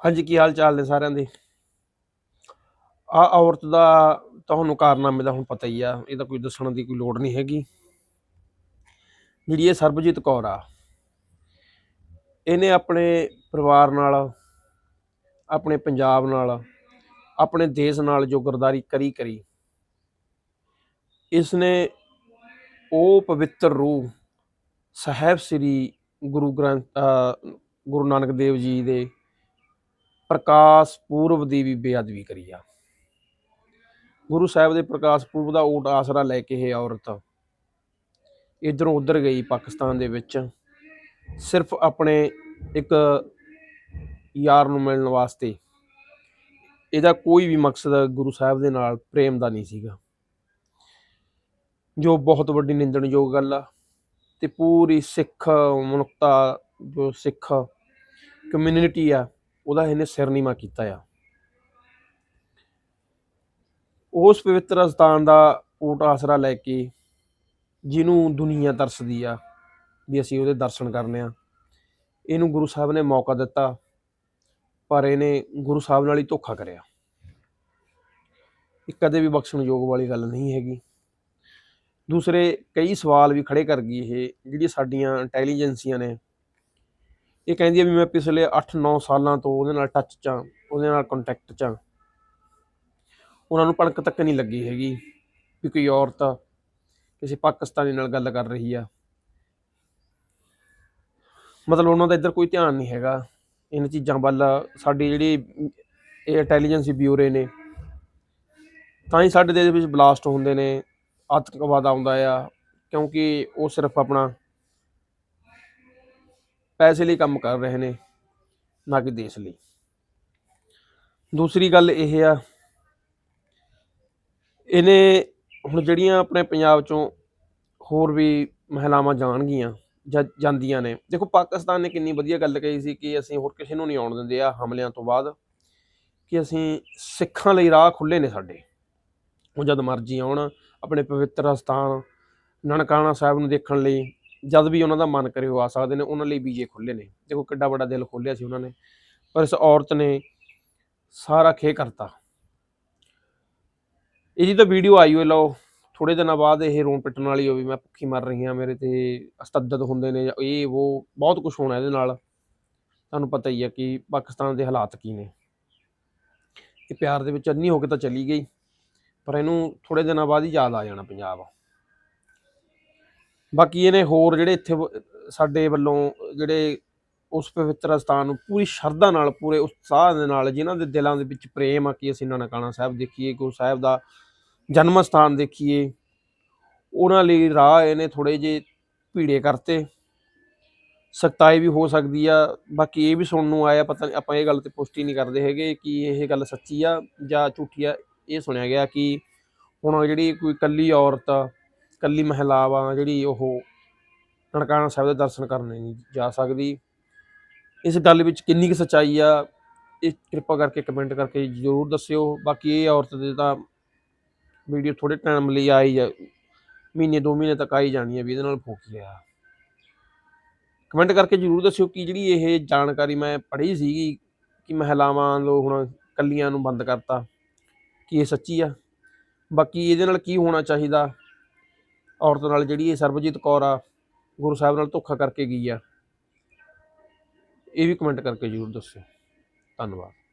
ਹਾਂਜੀ, ਕੀ ਹਾਲ ਚਾਲ ਨੇ ਸਾਰਿਆਂ ਦੇ? ਆ ਔਰਤ ਦਾ ਤੁਹਾਨੂੰ ਕਾਰਨਾਮੇ ਦਾ ਹੁਣ ਪਤਾ ਹੀ ਆ ਇਹਦਾ ਕੋਈ ਦੱਸਣ ਦੀ ਕੋਈ ਲੋੜ ਨਹੀਂ ਹੈਗੀ। ਜਿਹੜੀ ਇਹ ਸਰਬਜੀਤ ਕੌਰ ਆ, ਇਹਨੇ ਆਪਣੇ ਪਰਿਵਾਰ ਨਾਲ, ਆਪਣੇ ਪੰਜਾਬ ਨਾਲ, ਆਪਣੇ ਦੇਸ਼ ਨਾਲ ਜੋ ਗਰਦਾਰੀ ਕਰੀ ਕਰੀ ਇਸ ਨੇ ਉਹ ਪਵਿੱਤਰ ਰੂਹ ਸਾਹਿਬ ਸ੍ਰੀ ਗੁਰੂ ਗ੍ਰੰਥ ਗੁਰੂ ਨਾਨਕ ਦੇਵ ਜੀ ਦੇ ਪ੍ਰਕਾਸ਼ ਪੂਰਬ ਦੀ ਵੀ ਬੇਅਦਬੀ ਕਰੀ ਆ। ਗੁਰੂ ਸਾਹਿਬ ਦੇ ਪ੍ਰਕਾਸ਼ ਪੂਰਬ ਦਾ ਓਟ ਆਸਰਾ ਲੈ ਕੇ ਇਹ ਔਰਤ ਇਧਰੋਂ ਉਧਰ ਗਈ ਪਾਕਿਸਤਾਨ ਦੇ ਵਿੱਚ। ਸਿਰਫ ਆਪਣੇ ਇੱਕ ਯਾਰ ਨੂੰ ਮਿਲਣ ਵਾਸਤੇ। ਇਹਦਾ ਕੋਈ ਵੀ ਮਕਸਦ ਗੁਰੂ ਸਾਹਿਬ ਦੇ ਨਾਲ ਪ੍ਰੇਮ ਦਾ ਨਹੀਂ ਸੀਗਾ। ਜੋ ਬਹੁਤ ਵੱਡੀ ਨਿੰਦਣਯੋਗ ਗੱਲ ਆ ਤੇ ਪੂਰੀ ਸਿੱਖ ਮਨੁੱਖਤਾ, ਜੋ ਸਿੱਖ ਕਮਿਊਨਿਟੀ ਆ ਉਹਦਾ ਇਹਨੇ ਸਿਰ ਨੀਵਾ ਕੀਤਾ ਆ। ਉਸ ਪਵਿੱਤਰ ਸਥਾਨ ਦਾ ਓਟ ਆਸਰਾ ਲੈ ਕੇ ਜਿਹਨੂੰ ਦੁਨੀਆ ਤਰਸਦੀ ਆ, ਵੀ ਅਸੀਂ ਉਹਦੇ ਦਰਸ਼ਨ ਕਰਨੇ ਆ। ਇਹਨੂੰ ਗੁਰੂ ਸਾਹਿਬ ਨੇ ਮੌਕਾ ਦਿੱਤਾ, ਪਰ ਇਹਨੇ ਗੁਰੂ ਸਾਹਿਬ ਨਾਲ ਹੀ ਧੋਖਾ ਕਰਿਆ। ਇਹ ਕਦੇ ਵੀ ਬਖਸ਼ਣਯੋਗ ਵਾਲੀ ਗੱਲ ਨਹੀਂ ਹੈਗੀ। ਦੂਸਰੇ ਕਈ ਸਵਾਲ ਵੀ ਖੜੇ ਕਰ ਗਈ ਇਹ ਜਿਹੜੀ ਸਾਡੀਆਂ ਇੰਟੈਲੀਜੈਂਸੀਆਂ ਨੇ। ਇਹ ਕਹਿੰਦੀ ਹੈ ਵੀ ਮੈਂ ਪਿਛਲੇ 8-9 ਸਾਲਾਂ ਤੋਂ ਉਹਦੇ ਨਾਲ ਟੱਚ 'ਚ ਆਂ ਉਹਦੇ ਨਾਲ ਕੰਟੈਕਟ 'ਚ ਆਂ ਉਹਨਾਂ ਨੂੰ ਪਣਕ ਤੱਕ ਨਹੀਂ ਲੱਗੀ ਹੈਗੀ ਵੀ ਕੋਈ ਔਰਤ ਕਿਸੇ ਪਾਕਿਸਤਾਨੀ ਨਾਲ ਗੱਲ ਕਰ ਰਹੀ ਆ। ਮਤਲਬ ਉਹਨਾਂ ਦਾ ਇੱਧਰ ਕੋਈ ਧਿਆਨ ਨਹੀਂ ਹੈਗਾ। ਇਹਨਾਂ ਚੀਜ਼ਾਂ ਵੱਲ ਸਾਡੀ ਜਿਹੜੀ ਇਹ ਇੰਟੈਲੀਜੈਂਸੀ ਬਿਊਰੇ ਨੇ, ਤਾਂ ਹੀ ਸਾਡੇ ਦੇਸ਼ ਵਿੱਚ ਬਲਾਸਟ ਹੁੰਦੇ ਨੇ, ਆਤੰਕਵਾਦ ਆਉਂਦਾ ਆ, ਕਿਉਂਕਿ ਉਹ ਸਿਰਫ ਆਪਣਾ ਪੈਸੇ ਲਈ ਕੰਮ ਕਰ ਰਹੇ ਨੇ, ਨਾ ਕਿ ਦੇਸ਼ ਲਈ। ਦੂਸਰੀ ਗੱਲ ਇਹ ਆ, ਇਹਨੇ ਹੁਣ ਜਿਹੜੀਆਂ ਆਪਣੇ ਪੰਜਾਬ ਚੋਂ ਹੋਰ ਵੀ ਮਹਿਲਾਵਾਂ ਜਾਣਗੀਆਂ ਜਾਂਦੀਆਂ ਨੇ, ਦੇਖੋ ਪਾਕਿਸਤਾਨ ਨੇ ਕਿੰਨੀ ਵਧੀਆ ਗੱਲ ਕਹੀ ਸੀ ਕਿ ਅਸੀਂ ਹੋਰ ਕਿਸੇ ਨੂੰ ਨਹੀਂ ਆਉਣ ਦਿੰਦੇ ਆ ਹਮਲਿਆਂ ਤੋਂ ਬਾਅਦ, ਕਿ ਅਸੀਂ ਸਿੱਖਾਂ ਲਈ ਰਾਹ ਖੁੱਲੇ ਨੇ ਸਾਡੇ। ਉਹ ਜਦ ਮਰਜ਼ੀ ਆਉਣ, ਆਪਣੇ ਪਵਿੱਤਰ ਸਥਾਨ ਨਨਕਾਣਾ ਸਾਹਿਬ ਨੂੰ ਦੇਖਣ ਲਈ ਜਦ ਵੀ ਉਹਨਾਂ ਦਾ ਮਨ ਕਰੇ ਉਹ ਆ ਸਕਦੇ ਨੇ, ਉਹਨਾਂ ਲਈ ਵੀਜ਼ੇ ਖੁੱਲੇ ਨੇ। ਦੇਖੋ ਕਿੱਡਾ ਵੱਡਾ ਦਿਲ ਖੋਲਿਆ ਸੀ ਉਹਨਾਂ ਨੇ, ਪਰ ਇਸ ਔਰਤ ਨੇ ਸਾਰਾ ਖੇ ਕਰਤਾ। ਇਹਦੀ ਤਾਂ ਵੀਡੀਓ ਆਈ ਹੋਈ, ਲਓ ਥੋੜੇ ਦਿਨਾਂ ਬਾਅਦ ਇਹ ਰੋਣ ਪਿੱਟਣ ਵਾਲੀ ਹੋ ਵੀ ਮੈਂ ਭੁੱਖੀ ਮਰ ਰਹੀ ਹਾਂ, ਮੇਰੇ ਤੇ ਅਸਤਦਦ ਹੁੰਦੇ ਨੇ, ਜਾਂ ਇਹ, ਉਹ ਬਹੁਤ ਕੁਝ ਹੋਣਾ ਇਹਦੇ ਨਾਲ। ਤੁਹਾਨੂੰ ਪਤਾ ਹੀ ਹੈ ਕਿ ਪਾਕਿਸਤਾਨ ਦੇ ਹਾਲਾਤ ਕੀ ਨੇ। ਇਹ ਪਿਆਰ ਦੇ ਵਿੱਚ ਅੰਨੀ ਹੋ ਕੇ ਤਾਂ ਚਲੀ ਗਈ, ਪਰ ਇਹਨੂੰ ਥੋੜੇ ਦਿਨਾਂ ਬਾਅਦ ਹੀ ਯਾਦ ਆ ਜਾਣਾ ਪੰਜਾਬ। ਬਾਕੀ ਇਹਨੇ ਹੋਰ ਜਿਹੜੇ ਇੱਥੇ ਵ- ਸਾਡੇ ਵੱਲੋਂ ਜਿਹੜੇ ਉਸ ਪਵਿੱਤਰ ਸਥਾਨ ਨੂੰ ਪੂਰੀ ਸ਼ਰਧਾ ਨਾਲ ਪੂਰੇ ਉਤਸ਼ਾਹ ਦੇ ਨਾਲ ਜਿਨ੍ਹਾਂ ਦੇ ਦਿਲਾਂ ਦੇ ਵਿੱਚ ਪ੍ਰੇਮ ਆ ਕਿ ਅਸੀਂ ਨਨਕਾਣਾ ਸਾਹਿਬ ਦੇਖੀਏ ਗੁਰੂ ਸਾਹਿਬ ਦਾ ਜਨਮ ਸਥਾਨ ਦੇਖੀਏ ਉਹਨਾਂ ਲਈ ਰਾਹ ਇਹਨੇ ਥੋੜੇ ਜੇ ਭੀੜੇ ਕਰਤੇ। ਸਖਤਾਈ ਵੀ ਹੋ ਸਕਦੀ ਆ ਬਾਕੀ ਇਹ ਵੀ ਸੁਣਨ ਨੂੰ ਆਇਆ ਪਤਾ ਨਹੀਂ ਆਪਾਂ ਇਹ ਗੱਲ ਤੇ ਪੁਸ਼ਟੀ ਨਹੀਂ ਕਰਦੇ ਹੈਗੇ ਕਿ ਇਹ ਗੱਲ ਸੱਚੀ ਆ ਜਾਂ ਝੂਠੀ ਆ। ਇਹ ਸੁਣਿਆ ਗਿਆ ਕਿ ਹੁਣ ਜਿਹੜੀ ਕੋਈ ਕੱਲੀ ਔਰਤ ਆ, ਕੱਲੀ ਮਹਿਲਾਵਾਂ ਜਿਹੜੀ ਉਹ ਨਨਕਾਣਾ ਸਾਹਿਬ ਦੇ ਦਰਸ਼ਨ ਕਰਨੇ ਨਹੀਂ ਜਾ ਸਕਦੀ। ਇਸ ਗੱਲ ਵਿੱਚ ਕਿੰਨੀ ਕੁ ਸੱਚਾਈ ਆ, ਇਹ ਕਿਰਪਾ ਕਰਕੇ ਕਮੈਂਟ ਕਰਕੇ ਜ਼ਰੂਰ ਦੱਸਿਓ। ਬਾਕੀ ਇਹ ਔਰਤ ਦੇ ਤਾਂ ਵੀਡੀਓ ਥੋੜੇ ਟਾਈਮ ਲਈ ਆਈ ਆ, ਮਹੀਨੇ ਦੋ ਮਹੀਨੇ ਤੱਕ ਆਈ ਜਾਣੀ ਹੈ ਵੀ ਇਹਦੇ ਨਾਲ ਫੋਕ ਲਿਆ ਕਮੈਂਟ ਕਰਕੇ ਜਰੂਰ ਦੱਸਿਓ ਕਿ ਜਿਹੜੀ ਇਹ ਜਾਣਕਾਰੀ ਮੈਂ ਪੜ੍ਹੀ ਸੀਗੀ ਕਿ ਮਹਿਲਾਵਾਂ ਨੂੰ ਹੁਣ ਕੱਲੀਆਂ ਨੂੰ ਬੰਦ ਕਰਤਾ, ਕਿ ਇਹ ਸੱਚੀ ਆ? ਬਾਕੀ ਇਹਦੇ ਨਾਲ ਕੀ ਹੋਣਾ ਚਾਹੀਦਾ? ਔਰਤ ਨਾਲ ਜਿਹੜੀ ਇਹ ਸਰਬਜੀਤ ਕੌਰ ਆ, ਗੁਰੂ ਸਾਹਿਬ ਨਾਲ ਧੋਖਾ ਕਰਕੇ ਗਈ ਆ। ਇਹ ਵੀ ਕਮੈਂਟ ਕਰਕੇ ਜਰੂਰ ਦੱਸਿਓ। ਧੰਨਵਾਦ।